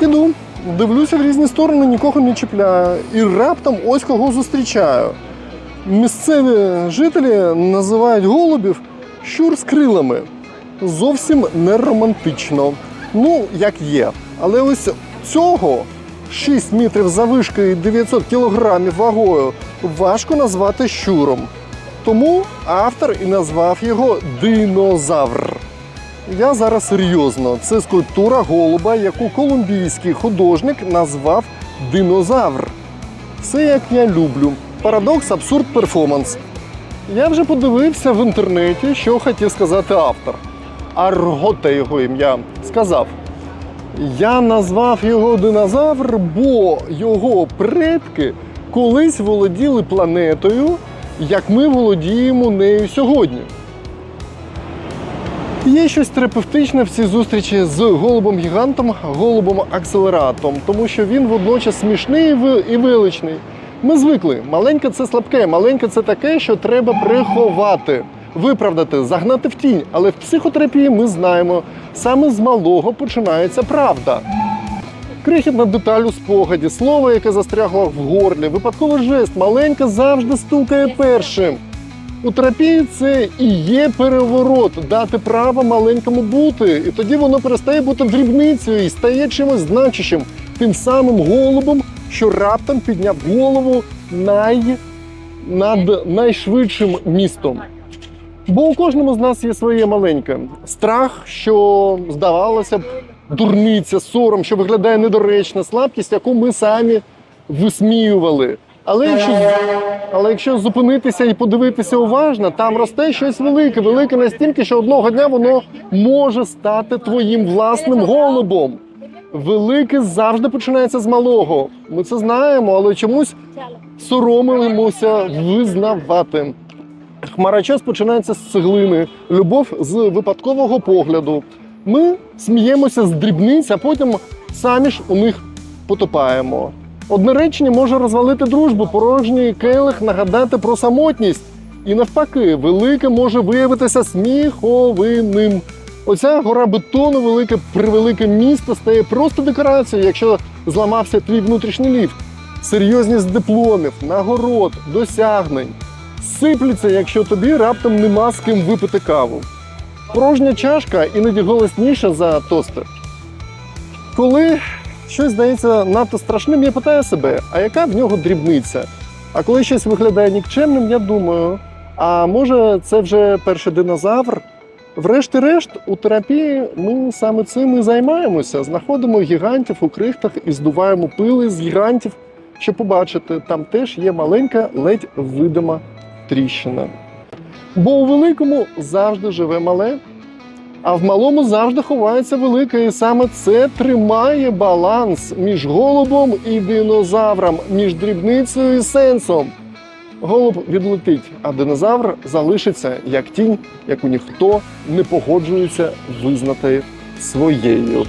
Іду, дивлюся в різні сторони, нікого не чіпляю. І раптом ось кого зустрічаю. Місцеві жителі називають голубів щур з крилами. Зовсім не романтично. Ну, як є. Але ось цього 6 метрів завишки і 900 кілограмів вагою важко назвати щуром. Тому автор і назвав його динозавр. Я зараз серйозно. Це скульптура голуба, яку колумбійський художник назвав динозавр. Все як я люблю. Парадокс, абсурд, перформанс. Я вже подивився в інтернеті, що хотів сказати автор. Арготе його ім'я сказав. Я назвав його динозавр, бо його предки колись володіли планетою, як ми володіємо нею сьогодні. Є щось терапевтичне в цій зустрічі з голубом гігантом, голубом акселератом, тому що він водночас смішний і величний. Ми звикли. Маленьке це слабке, маленьке це таке, що треба приховати, виправдати, загнати в тінь. Але в психотерапії ми знаємо, саме з малого починається правда. Крихітна деталь у спогаді, слово, яке застрягло в горлі, випадковий жест, маленька завжди стукає першим. У терапії це і є переворот, дати право маленькому бути. І тоді воно перестає бути дрібницею і стає чимось значущим, тим самим голубом, що раптом підняв голову най... над найшвидшим містом. Бо у кожному з нас є своє маленьке страх, що здавалося б, дурниця, сором, що виглядає недоречно, слабкість, яку ми самі висміювали. Але якщо, але якщо зупинитися і подивитися уважно, там росте щось велике, велике настільки, що одного дня воно може стати твоїм власним голубом. Велике завжди починається з малого. Ми це знаємо, але чомусь соромимося визнавати. Хмарочос починається з цеглини, любов з випадкового погляду. Ми сміємося з дрібниць, а потім самі ж у них потопаємо. Одне речення може розвалити дружбу, порожній келих нагадати про самотність. І навпаки, велике може виявитися сміховинним. Оця гора бетону, велике превелике місто стає просто декорацією, якщо зламався твій внутрішній ліфт. Серйозність дипломів, нагород, досягнень сиплеться, якщо тобі раптом нема з ким випити каву. Порожня чашка іноді голосніша за тостер. Коли щось здається надто страшним, я питаю себе, а яка в нього дрібниця? А коли щось виглядає нікчемним, я думаю, а може це вже перший динозавр? Врешті-решт, у терапії ми саме цим і займаємося. Знаходимо гігантів у крихтах і здуваємо пили з гігантів, щоб побачити, там теж є маленька, ледь видима тріщина. Бо у великому завжди живе мале, а в малому завжди ховається велике, і саме це тримає баланс між голубом і динозавром, між дрібницею і сенсом. Голуб відлетить, а динозавр залишиться як тінь, яку ніхто не погоджується визнати своєю.